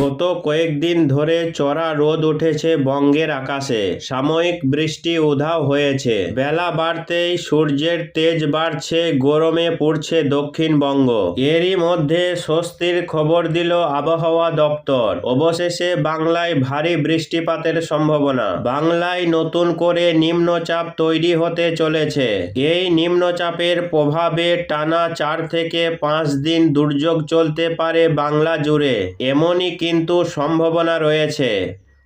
গত কয়েকদিন ধরে চড়া রোদ উঠেছে বঙ্গের আকাশে। সাময়িক বৃষ্টি উধাও হয়েছে। বেলা বাড়তেই সূর্যের তেজ বাড়ছে, গরমে পড়ছে দক্ষিণবঙ্গ। এরই মধ্যে স্বস্তির খবর দিল আবহাওয়া দপ্তর। অবশেষে বাংলায় ভারী বৃষ্টিপাতের সম্ভাবনা। বাংলায় নতুন করে নিম্নচাপ তৈরি হতে চলেছে। এই নিম্নচাপের প্রভাবে টানা চার থেকে পাঁচ দিন দুর্যোগ চলতে পারে বাংলা জুড়ে। এমনই কিন্তু সম্ভাবনা রয়েছে।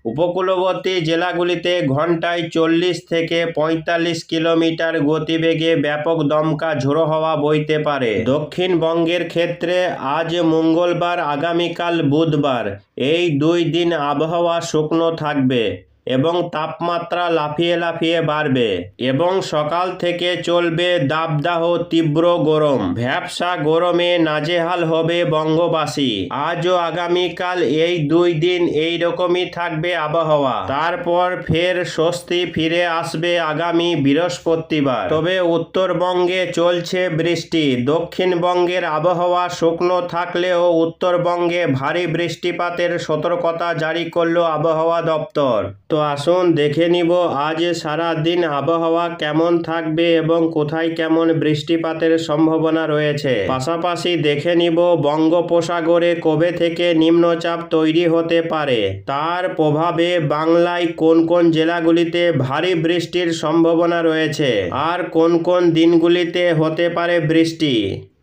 উপকূলবর্তী জেলাগুলিতে ঘন্টায় চল্লিশ থেকে পঁয়তাল্লিশ কিলোমিটার গতিবেগে ব্যাপক দমকা ঝোড়ো হওয়া বইতে পারে। দক্ষিণবঙ্গের ক্ষেত্রে আজ মঙ্গলবার, আগামীকাল বুধবার। এই দুই দিন আবহাওয়া শুকনো থাকবে। এবং তাপমাত্রা লাফিয়ে লাফিয়ে বাড়বে এবং সকাল থেকে চলবে দাবদাহ তীব্র গরম। ভ্যাবসা গরমে নাজেহাল হবে বঙ্গবাসী। আজ ও আগামীকাল এই দুই দিন এই রকমই থাকবে আবহাওয়া। তারপর ফের স্বস্তি ফিরে আসবে আগামী বৃহস্পতিবার। তবে উত্তরবঙ্গে চলছে বৃষ্টি। দক্ষিণবঙ্গের আবহাওয়া শুকনো থাকলেও উত্তরবঙ্গে ভারী বৃষ্টিপাতের সতর্কতা জারি করল আবহাওয়া দপ্তর। তো আসুন, দেখে নিব আজ সারা দিন আবহাওয়া কেমন থাকবে এবং কোথায় কেমন বৃষ্টিপাতের সম্ভাবনা রয়েছে। পাশাপাশি দেখে নিব বঙ্গোপসাগরে কবে থেকে নিম্নচাপ তৈরি হতে পারে। তার প্রভাবে বাংলায় কোন কোন জেলাগুলিতে ভারী বৃষ্টির সম্ভাবনা রয়েছে আর কোন কোন দিনগুলিতে হতে পারে বৃষ্টি।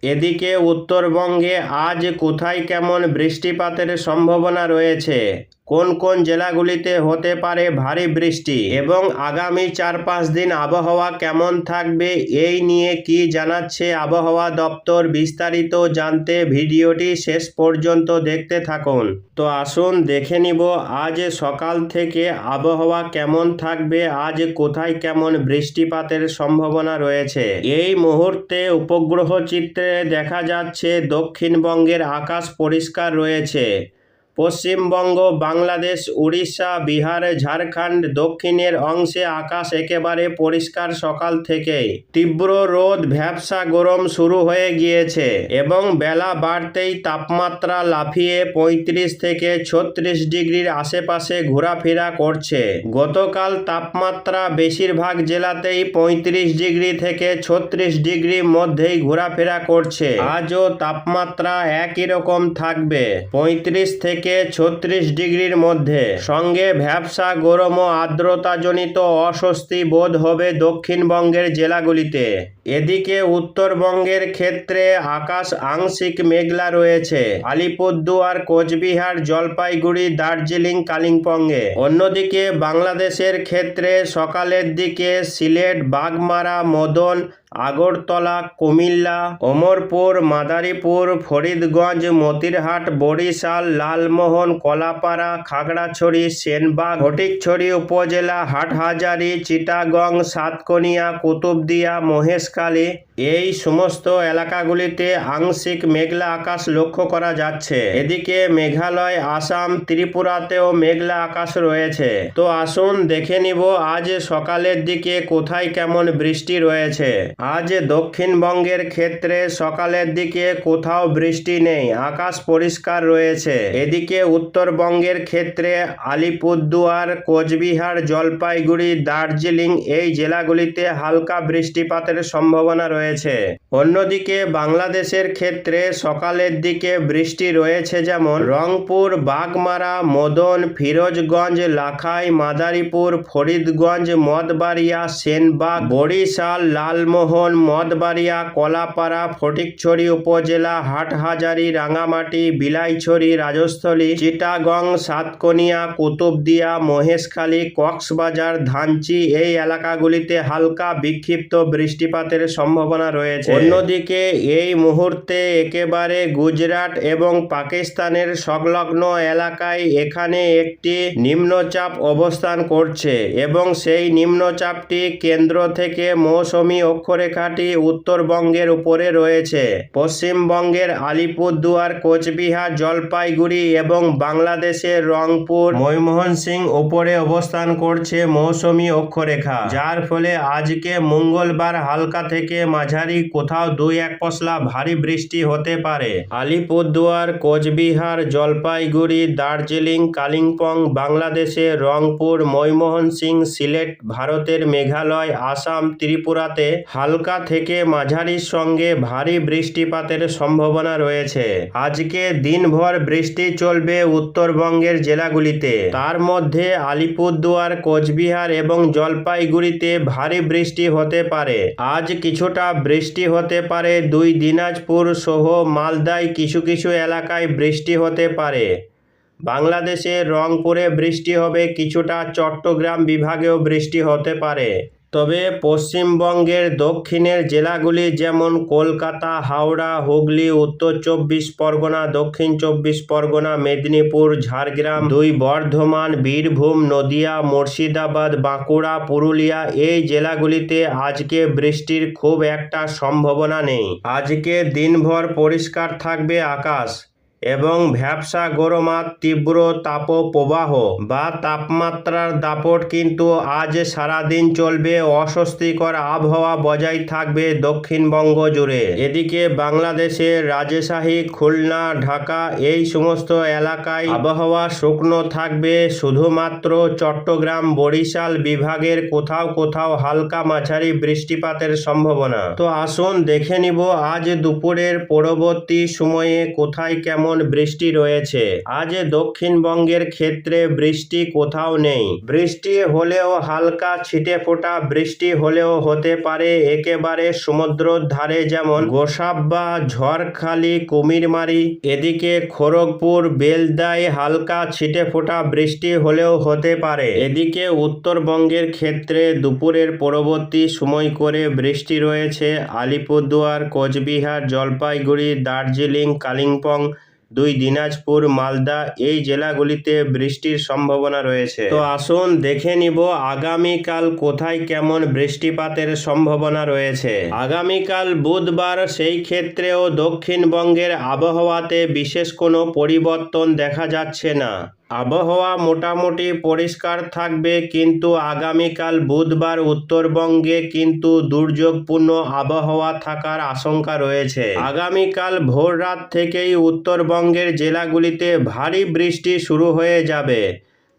এদিকে উত্তরবঙ্গে আজ কোথায় কেমন বৃষ্টিপাতের সম্ভাবনা রয়েছে? কোন কোন জেলাগুলিতে হতে পারে ভারী বৃষ্টি এবং আগামী চার পাঁচ দিন আবহাওয়া কেমন থাকবে এই নিয়ে কি জানাচ্ছে আবহাওয়া দপ্তর বিস্তারিত জানতে ভিডিওটি শেষ পর্যন্ত দেখতে থাকুন। তো আসুন দেখে নিব আজ সকাল থেকে আবহাওয়া কেমন থাকবে, আজ কোথায় কেমন বৃষ্টিপাতের সম্ভাবনা রয়েছে? এই মুহূর্তে উপগ্রহ চিত্রে দেখা যাচ্ছে দক্ষিণবঙ্গের আকাশ পরিষ্কার রয়েছে। পশ্চিমবঙ্গ, বাংলাদেশ, উড়িষ্যা, বিহার, ঝাড়খণ্ড দক্ষিণের অংশে আকাশ একেবারে পরিষ্কার সকাল থেকেই। তীব্র রোদ, ভ্যাবসা গরম শুরু হয়ে গিয়েছে এবং বেলা বাড়তেই তাপমাত্রা লাফিয়ে পঁয়ত্রিশ থেকে ছত্রিশ ডিগ্রির আশেপাশে ঘোরাফেরা করছে। গতকাল তাপমাত্রা বেশিরভাগ জেলাতেই পঁয়ত্রিশ ডিগ্রি থেকে ছত্রিশ ডিগ্রির মধ্যেই ঘোরাফেরা করছে। আজও তাপমাত্রা একই রকম থাকবে। পঁয়ত্রিশ থেকে ছত্রিশ ডিগ্রির মধ্যে। সঙ্গে ভ্যাবসা গরম ও আর্দ্রতাজনিত অস্বস্তি বোধ হবে দক্ষিণবঙ্গের জেলাগুলিতে। এদিকে উত্তরবঙ্গের ক্ষেত্রে আকাশ আংশিক মেঘলা রয়েছে। আলিপুরদুয়ার, কোচবিহার, জলপাইগুড়ি, দার্জিলিং, কালিম্পংয়ে। অন্যদিকে বাংলাদেশের ক্ষেত্রে সকালের দিকে সিলেট, বাগমারা, মদন আগরতলা, কুমিল্লা, অমরপুর, মাদারীপুর, ফরিদগঞ্জ, মতিরহাট, বরিশাল, লালমোহন, কলাপাড়া, খাগড়াছড়ি, সেনবাগ, ফটিকছড়ি উপজেলা, হাটহাজারি, চিটাগং, সাতকনিয়া, কুতুবদিয়া, মহেশখালী। এই সমস্ত এলাকাগুলিতে আংশিক মেঘলা আকাশ লক্ষ্য করা যাচ্ছে। এদিকে মেঘালয়, আসাম, ত্রিপুরাতেও মেঘলা আকাশ রয়েছে। তো আসুন দেখে নিব আজ সকালের দিকে কোথায় কেমন বৃষ্টি রয়েছে। আজ দক্ষিণবঙ্গের ক্ষেত্রে সকালের দিকে কোথাও বৃষ্টি নেই, আকাশ পরিষ্কার রয়েছে। এদিকে উত্তরবঙ্গের ক্ষেত্রে আলিপুরদুয়ার, কোচবিহার, জলপাইগুড়ি, দার্জিলিং এই জেলাগুলিতে হালকা বৃষ্টিপাতের সম্ভাবনা রয়েছে। অন্যদিকে বাংলাদেশের ক্ষেত্রে সকালের দিকে বৃষ্টি রয়েছে যেমন রংপুর, বাগমারা, মদন, ফিরোজগঞ্জ, লাখাই, মাদারীপুর, ফরিদগঞ্জ, মদবাড়িয়া, সেনবাগ, বরিশাল, লালমোহন মদবাড়িয়া, কলাপাড়া, ফটিকছড়ি উপজেলা, হাটহাজারি, রাঙামাটি, বিলাইছড়ি, রাজস্থলী, চিটাগং, সাতকনিয়া, কুতুবদিয়া, মহেশখালী, কক্সবাজার, ধানচি এই এলাকাগুলিতে হালকা বিক্ষিপ্ত বৃষ্টিপাতের সম্ভাবনা রয়েছে। অন্যদিকে এই মুহূর্তে একেবারে গুজরাট এবং পাকিস্তানের সংলগ্ন এলাকায় এখানে একটি নিম্নচাপ অবস্থান করছে এবং সেই নিম্নচাপটি কেন্দ্র থেকে মৌসুমি অক্ষ অক্ষরেখাটি উত্তরবঙ্গের উপরে রয়েছে। পশ্চিমবঙ্গের আলিপুরদুয়ার, কোচবিহার, জলপাইগুড়ি এবং বাংলাদেশের রংপুর ময়মোহন সিং উপরে অবস্থান করছে মৌসুমী অক্ষরেখা, যার ফলে আজকে মঙ্গলবার হালকা থেকে মাঝারি, কোথাও দুই এক পশলা ভারী বৃষ্টি হতে পারে। আলিপুরদুয়ার, কোচবিহার, জলপাইগুড়ি, দার্জিলিং, কালিম্পং বাংলাদেশের রংপুর ময়মোহন সিং সিলেট, ভারতের মেঘালয়, আসাম, ত্রিপুরাতে হালকা থেকে মাঝারির সঙ্গে ভারী বৃষ্টিপাতের সম্ভাবনা রয়েছে। আজকে দিনভর বৃষ্টি চলবে উত্তরবঙ্গের জেলাগুলিতে। তার মধ্যে আলিপুরদুয়ার, কোচবিহার এবং জলপাইগুড়িতে ভারী বৃষ্টি হতে পারে। আজ কিছুটা বৃষ্টি হতে পারে। দুই দিনাজপুর সহ মালদায় কিছু কিছু এলাকায় বৃষ্টি হতে পারে। বাংলাদেশের রংপুরে বৃষ্টি হবে। কিছুটা চট্টগ্রাম বিভাগেও বৃষ্টি হতে পারে। তবে পশ্চিমবঙ্গের দক্ষিণের জেলাগুলি যেমন কলকাতা, হাওড়া, হুগলি, উত্তর চব্বিশ পরগনা, দক্ষিণ চব্বিশ পরগনা, মেদিনীপুর, ঝাড়গ্রাম, দুই বর্ধমান, বীরভূম, নদিয়া, মুর্শিদাবাদ, বাঁকুড়া, পুরুলিয়া এই জেলাগুলিতে আজকে বৃষ্টির খুব একটা সম্ভাবনা নেই। আজকে দিনভর পরিষ্কার থাকবে আকাশ। এবং ভ্যাবসা গরমার তীব্র তাপপ্রবাহ বা তাপমাত্রার দাপট কিন্তু আজ সারাদিন চলবে অস্বস্তিকর আবহাওয়া বজায় থাকবে দক্ষিণবঙ্গ জুড়ে। এদিকে বাংলাদেশের রাজশাহী, খুলনা, ঢাকা এই সমস্ত এলাকায় আবহাওয়া শুকনো থাকবে। শুধুমাত্র চট্টগ্রাম, বরিশাল বিভাগের কোথাও কোথাও হালকা মাঝারি বৃষ্টিপাতের সম্ভাবনা। তো আসুন দেখে নিব আজ দুপুরের পরবর্তী সময়ে কোথায় কেমন বৃষ্টি রয়েছে। আজ দক্ষিণবঙ্গের ক্ষেত্রে বৃষ্টি কোথাও নেই। বৃষ্টি হলেও হালকা ছিটে ফোটা বৃষ্টি হলেও হতে পারে। একেবারে সমুদ্রর ধারে যেমন গোসাব্বা ঝড়খালি, কুমিরমারি, এদিকে খড়গপুর, বেলদায় হালকা ছিটে ফোটা বৃষ্টি হলেও হতে পারে। এদিকে উত্তরবঙ্গের ক্ষেত্রে দুপুরের পরবর্তী সময় করে বৃষ্টি রয়েছে। আলিপুরদুয়ার, কোচবিহার, জলপাইগুড়ি, দার্জিলিং, কালিম্পং দুই দিনাজপুর, মালদা এই জেলাগুলিতে বৃষ্টির সম্ভাবনা রয়েছে। তো আসুন দেখে নিব আগামীকাল কোথায় কেমন বৃষ্টিপাতের সম্ভাবনা রয়েছে। আগামীকাল বুধবার সেই ক্ষেত্রেও দক্ষিণবঙ্গের আবহাওয়াতে বিশেষ কোনো পরিবর্তন দেখা যাচ্ছে না। আবহাওয়া মোটামুটি পরিষ্কার থাকবে, কিন্তু আগামীকাল বুধবার উত্তরবঙ্গে কিন্তু দুর্যোগপূর্ণ আবহাওয়া থাকার আশঙ্কা রয়েছে। আগামীকাল ভোর রাত থেকেই উত্তরবঙ্গের জেলাগুলিতে ভারী বৃষ্টি শুরু হয়ে যাবে।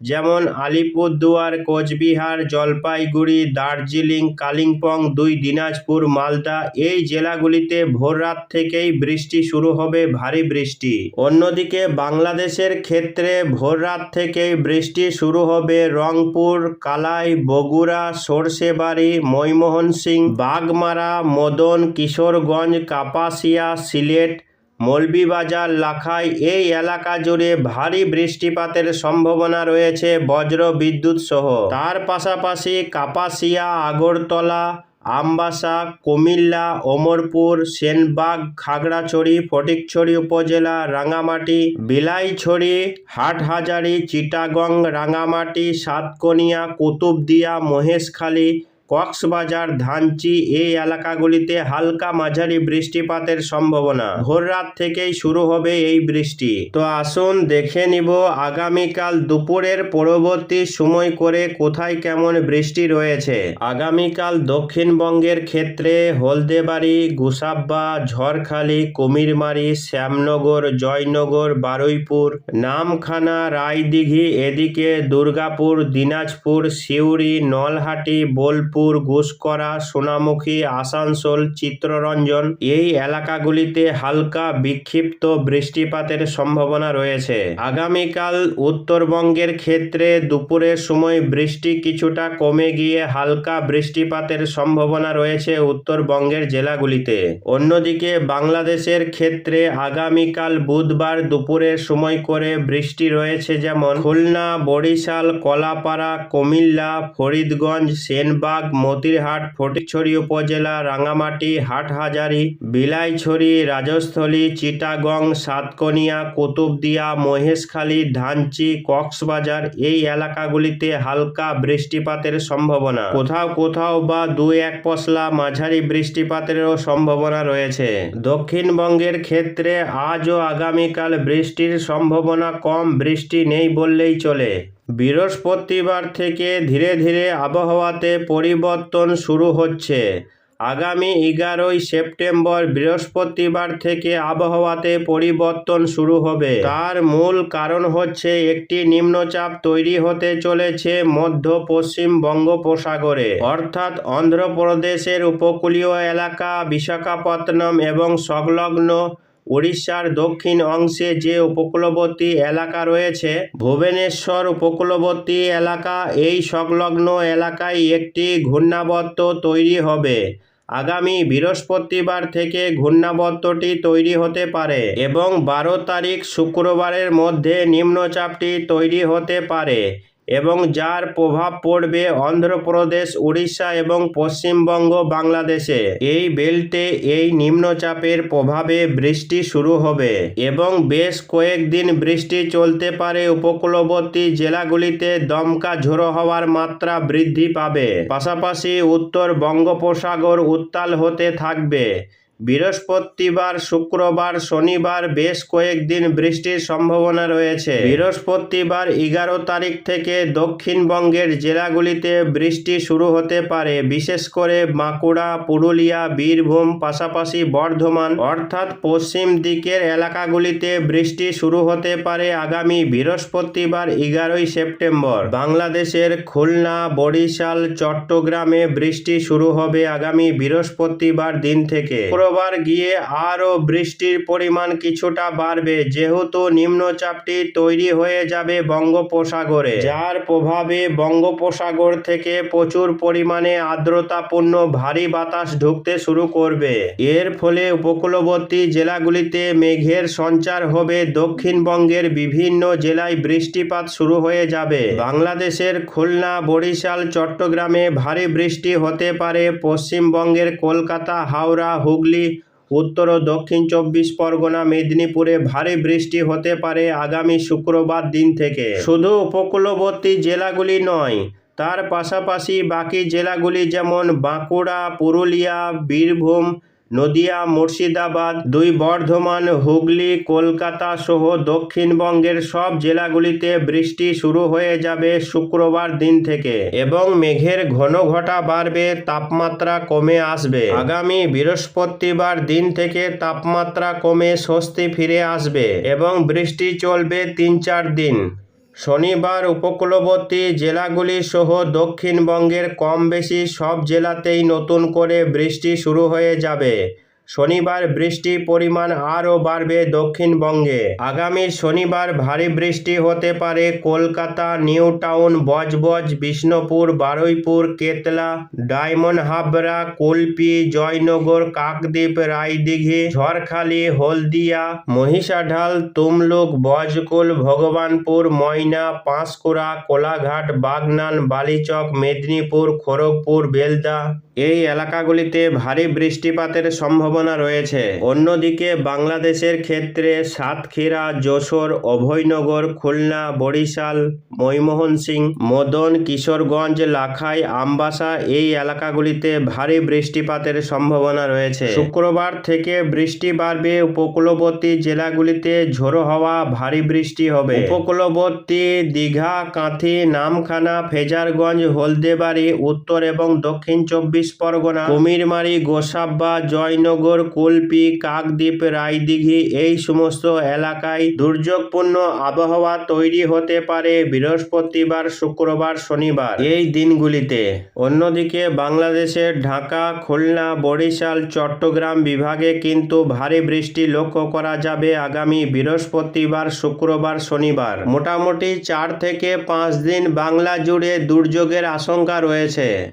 যেমন আলিপুরদুয়ার, কোচবিহার, জলপাইগুড়ি, দার্জিলিং, কালিম্পং, দুই দিনাজপুর, মালদা এই জেলাগুলিতে ভোররাত থেকেই বৃষ্টি শুরু হবে, ভারী বৃষ্টি। অন্যদিকে বাংলাদেশের ক্ষেত্রে ভোররাত থেকেই বৃষ্টি শুরু হবে রংপুর, কালাই, বগুড়া সরষেবাড়ি ময়মোহন সিং বাগমারা, মদন, কিশোরগঞ্জ, কাপাসিয়া, সিলেট মৌলভীবাজার লাখাই এই এলাকা জুড়ে ভারী বৃষ্টিপাতের সম্ভাবনা রয়েছে বজ্র বিদ্যুৎ সহ। তার পাশাপাশি কাপাসিয়া, আগরতলা, আমবাসা, কুমিল্লা, ওমরপুর, সেনবাগ, খাগড়াছড়ি, ফটিকছড়ি উপজেলা, রাঙামাটি, বিলাইছড়ি, হাটহাজারি, চিটাগং, রাঙামাটি, সাতকনিয়া, কুতুবদিয়া, মহেশখালী কক্সবাজার, ধানচি এই এলাকাগুলিতে হালকা মাঝারি বৃষ্টিপাতের সম্ভাবনা। ভোর রাত থেকেই শুরু হবে এই বৃষ্টি। তো আসুন দেখে নিব আগামীকাল দুপুরের পরবর্তী সময় করে কোথায় কেমন বৃষ্টি রয়েছে। আগামীকাল দক্ষিণবঙ্গের ক্ষেত্রে হলদেবাড়ি, গুসাব্বা, ঝড়খালি, কুমিরমারি, শ্যামনগর, জয়নগর, বারুইপুর, নামখানা, রায়দিঘি, এদিকে দুর্গাপুর, দিনাজপুর, সিউড়ি, নলহাটি, বোলপুর ঘুষকরা, সোনামুখী, আসানসোল চিত্ররঞ্জন এই এলাকাগুলিতে হালকা বিক্ষিপ্ত বৃষ্টিপাতের সম্ভাবনা রয়েছে। আগামীকাল উত্তরবঙ্গের ক্ষেত্রে দুপুরের সময় বৃষ্টি কিছুটা কমে গিয়ে হালকা বৃষ্টিপাতের সম্ভাবনা রয়েছে উত্তরবঙ্গের জেলাগুলিতে। অন্যদিকে বাংলাদেশের ক্ষেত্রে আগামীকাল বুধবার দুপুরের সময় করে বৃষ্টি রয়েছে যেমন খুলনা, বরিশাল, কলাপাড়া, কুমিল্লা, ফরিদগঞ্জ, সেনবাগ মতিরহাট, ফটিকছড়ি উপজেলা, রাঙামাটি, হাটহাজারী, বিলাইছড়ি, রাজস্থলী, চিটাগং, সাতকনিয়া, কুতুবদিয়া, মহেশখালী, ধানচি, কক্সবাজার এই এলাকাগুলিতে হালকা বৃষ্টিপাতের সম্ভাবনা। কোথাও কোথাও বা দু এক পশলা মাঝারি বৃষ্টিপাতেরও সম্ভাবনা রয়েছে। দক্ষিণবঙ্গের ক্ষেত্রে আজ ও আগামীকাল বৃষ্টির সম্ভাবনা কম, বৃষ্টি নেই বললেই চলে। বৃহস্পতিবার থেকে ধীরে ধীরে আবহাওয়াতে পরিবর্তন শুরু হচ্ছে। আগামী এগারোই সেপ্টেম্বর বৃহস্পতিবার থেকে আবহাওয়াতে পরিবর্তন শুরু হবে। তার মূল কারণ হচ্ছে একটি নিম্নচাপ তৈরি হতে চলেছে মধ্য পশ্চিম বঙ্গোপসাগরে। অর্থাৎ অন্ধ্রপ্রদেশের উপকূলীয় এলাকা, বিশাখাপত্তনম এবং সংলগ্ন উড়িষ্যার দক্ষিণ অংশে যে উপকূলবর্তী এলাকা রয়েছে, ভুবনেশ্বর উপকূলবর্তী এলাকা, এই সংলগ্ন এলাকায় একটি ঘূর্ণাবর্ত তৈরি হবে। আগামী বৃহস্পতিবার থেকে ঘূর্ণাবর্তটি তৈরি হতে পারে এবং বারো তারিখ শুক্রবারের মধ্যে নিম্নচাপটি তৈরি হতে পারে। এবং যার প্রভাব পড়বে অন্ধ্রপ্রদেশ, উড়িষ্যা এবং পশ্চিমবঙ্গ, বাংলাদেশে। এই বেল্টে এই নিম্নচাপের প্রভাবে বৃষ্টি শুরু হবে এবং বেশ কয়েকদিন বৃষ্টি চলতে পারে উপকূলবর্তী জেলাগুলিতে দমকা ঝোড়ো হওয়ার মাত্রা বৃদ্ধি পাবে। পাশাপাশি উত্তর বঙ্গোপসাগর উত্তাল হতে থাকবে। বৃহস্পতিবার, শুক্রবার, শনিবার বেশ কয়েকদিন বৃষ্টির সম্ভাবনা রয়েছে। বৃহস্পতিবার এগারো তারিখ থেকে দক্ষিণবঙ্গের জেলাগুলিতে বৃষ্টি শুরু হতে পারে। বিশেষ করে বাঁকুড়া, পুরুলিয়া, বীরভূম, পাশাপাশি বর্ধমান, অর্থাৎ পশ্চিম দিকের এলাকাগুলিতে বৃষ্টি শুরু হতে পারে আগামী বৃহস্পতিবার এগারোই সেপ্টেম্বর। বাংলাদেশের খুলনা, বরিশাল, চট্টগ্রামে বৃষ্টি শুরু হবে আগামী বৃহস্পতিবার দিন থেকে। শুক্রবার গিয়ে আরও বৃষ্টির পরিমাণ কিছুটা বাড়বে। যেহেতু নিম্নচাপটি তৈরি হয়ে যাবে বঙ্গোপসাগরে, যার প্রভাবে বঙ্গোপসাগর থেকে প্রচুর পরিমাণে আর্দ্রতাপূর্ণ ভারী বাতাস ঢুকতে শুরু করবে। এর ফলে উপকূলবর্তী জেলাগুলিতে মেঘের সঞ্চার হবে। দক্ষিণবঙ্গের বিভিন্ন জেলায় বৃষ্টিপাত শুরু হয়ে যাবে। বাংলাদেশের খুলনা, বরিশাল, চট্টগ্রামে ভারী বৃষ্টি হতে পারে। পশ্চিমবঙ্গের কলকাতা, হাওড়া, হুগলি উত্তর ও দক্ষিণ চব্বিশ পরগনা, মেদিনীপুরে ভারী বৃষ্টি হতে পারে আগামী শুক্রবার দিন থেকে। শুধু উপকূলবর্তী জেলাগুলি নয়, তার পাশাপাশি বাকি জেলাগুলি যেমন বাঁকুড়া, পুরুলিয়া, বীরভূম নদিয়া, মুর্শিদাবাদ, দুই বর্ধমান, হুগলি, কলকাতা সহ দক্ষিণবঙ্গের সব জেলাগুলিতে বৃষ্টি শুরু হয়ে যাবে শুক্রবার দিন থেকে এবং মেঘের ঘন ঘটা বাড়বে, তাপমাত্রা কমে আসবে। আগামী বৃহস্পতিবার দিন থেকে তাপমাত্রা কমে স্বস্তি ফিরে আসবে এবং বৃষ্টি চলবে তিন চার দিন। শনিবার উপকূলবর্তী জেলাগুলি সহ দক্ষিণবঙ্গের কম বেশি সব জেলাতেই নতুন করে বৃষ্টি শুরু হয়ে যাবে। শনিবার বৃষ্টির পরিমাণ আরও বাড়বে দক্ষিণবঙ্গে। আগামী শনিবার ভারী বৃষ্টি হতে পারে Kolkata new town Budge Budge, Bishnupur, Baruipur, Ketla, diamond হাবড়া, কুলপি, জয়নগর, কাকদ্বীপ, রায়দিঘি, ঝড়খালি, হলদিয়া, মহিষাঢাল, তুমলুক, বজকুল, ভগবানপুর, ময়না, পাঁশকুড়া, কোলাঘাট, বাগনান, বালিচক, মেদিনীপুর, খড়গপুর, বেলদা এই এলাকাগুলিতে ভারী বৃষ্টিপাতের সম্ভাবনা রয়েছে। অন্যদিকে বাংলাদেশের ক্ষেত্রে সাতক্ষীরা, যশোর, অভয়নগর, খুলনা, বরিশাল ময়মোহন সিং মদন, কিশোরগঞ্জ, লাখাই, আমবাসা এই এলাকাগুলিতে ভারী বৃষ্টিপাতের সম্ভাবনা রয়েছে। শুক্রবার থেকে বৃষ্টি বাড়বে। উপকূলবর্তী জেলাগুলিতে ঝোড়ো হওয়া, ভারী বৃষ্টি হবে। উপকূলবর্তী দীঘা, কাঁথি, নামখানা, ফেজারগঞ্জ, হলদেবাড়ি, উত্তর এবং দক্ষিণ চব্বিশ পরগনা। কুমিরমারি, গোসাব্বা, জয়নগর, কুলপি, কাকদ্বীপ, রায়দিঘি এই সমস্ত এলাকায় দুর্যোগপূর্ণ আবহাওয়া তৈরি হতে পারে বৃহস্পতিবার, শুক্রবার, শনিবার। এই দিনগুলিতে অন্যদিকে বাংলাদেশের ঢাকা, খুলনা, বরিশাল, চট্টগ্রাম বিভাগে কিন্তু ভারী বৃষ্টি লক্ষ্য করা যাবে আগামী বৃহস্পতিবার, শুক্রবার, শনিবার। মোটামুটি চার থেকে পাঁচ দিন বাংলা জুড়ে দুর্যোগের আশঙ্কা রয়েছে।